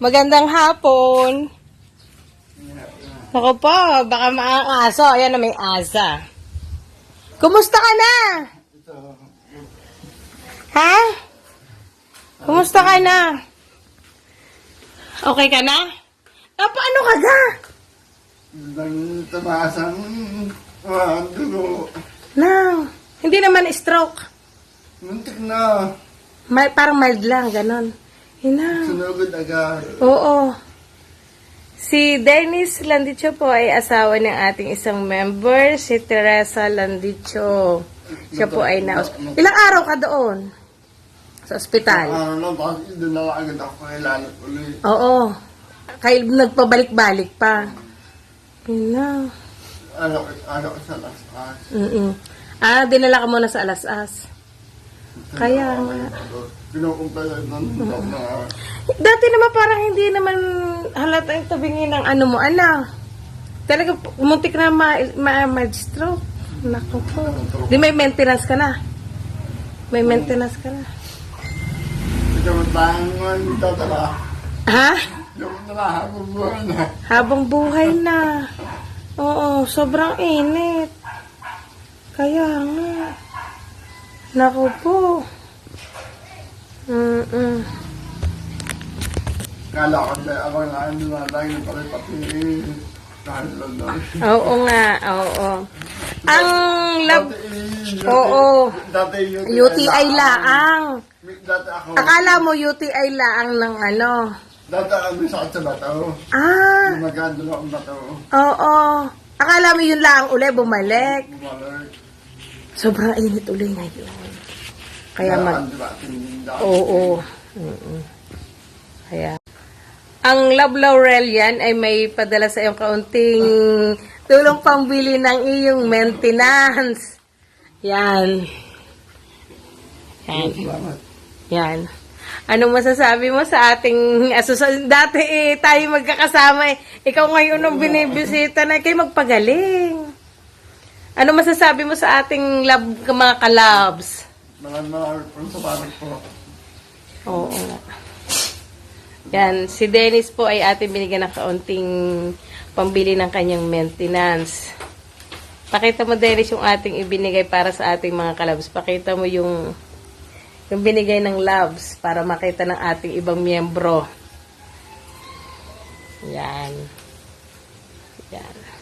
Magandang hapon. Ako po, baka maang aso. Ayan na may asa. Kumusta ka na? Ha? Kumusta ka na? Okay ka na? Ah, paano ka ga? Nang tamasang ah, dugo. Na, hindi naman stroke. Muntik na. May, parang mild lang, ganon. Hina. Sunugod agad. Oo. Si Dennis Landicho po ay asawa ng ating isang member, si Teresa Landicho. Siya po ay na Ilang araw ka doon? Sa ospital? Ano lang, bakit doon na agad ako kailangan ulit. Oo. Kaya nagpabalik-balik pa. Yun na. Ano, ano sa lasas. Mm-mm. Ah, dinala ka muna sa alas-as. Kaya nga. Pinukumpala ng na Dati naman parang hindi naman halata yung tabingin ng ano mo, ala. Talaga, muntik na ma, ma. Naku po. Di may maintenance ka na. May maintenance ka na. Ikaw bangon tatala. Ha? Yung nalahabang buwan na. Habang buhay na. Oo, sobrang init. Kaya nga. Naku po. Mm-mm. Kala ko na abang na ano na lang yung pala pati kahit lang na. Oo nga, oo. Ang lab... Oo. Dati UTI laang. Dati ako. Akala mo UTI laang ng ano. Dati ako may sakit sa bato. Ah, Gumaganda lang ang bato. oo. Akala mo yun lang uli bumalik. Sobrang init uli ngayon. Kaya mag... Tinda. Oo. Mm-mm. Kaya... Ang Love Laurel yan ay may padala sa iyong kaunting tulong pambili ng iyong maintenance. Yan. Yan. Yan. Ano masasabi mo sa ating asusa dati eh tayo magkakasama eh. Ikaw ngayon ang binibisita na kayo magpagaling. Ano masasabi mo sa ating lab mga kalabs? Maraming maraming po sa parang po. Oo. Yan, si Dennis po ay ating binigyan ng kaunting pambili ng kanyang maintenance. Pakita mo, Dennis, yung ating ibinigay para sa ating mga kalabs. Pakita mo yung yung binigay ng loves para makita ng ating ibang miyembro. Yan. Yan.